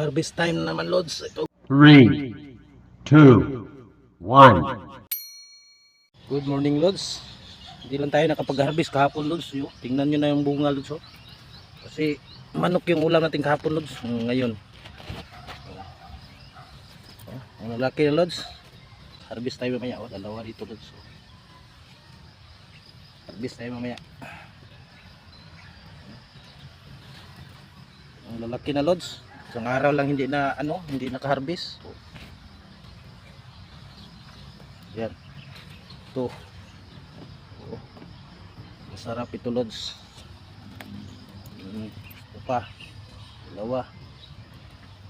Harvest time na naman, Lods. Ito. Three, two, one. Good morning, Lods. Hindi lang tayo nakapag-harvest kahapon, Lods. Yo, tingnan nyo na yung bunga, Lods. Oh. Kasi manok yung ulam natin kahapon, Lods. Mm, Ngayon. Oh, ang lalaki na, Lods. Harvest tayo mamaya. Oh, dalawa dito, Lods. Oh. Harvest tayo mamaya. Ang lalaki na, Lods. Isang araw lang hindi na, ano, hindi naka-harvest. Yan. Ito. Masarap ito, Lods. Mm, ito pa. Dalawa.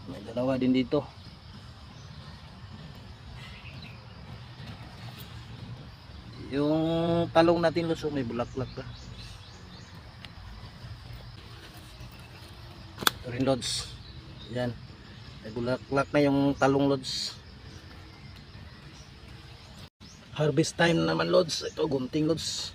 May dalawa din dito. Yung talong natin, Lods, oh, may bulaklak pa. Ito rin, Lods. Yan. May bulaklak na yung talong, Lods. Harvest time na naman, Lods. Ito, gunting, Lods.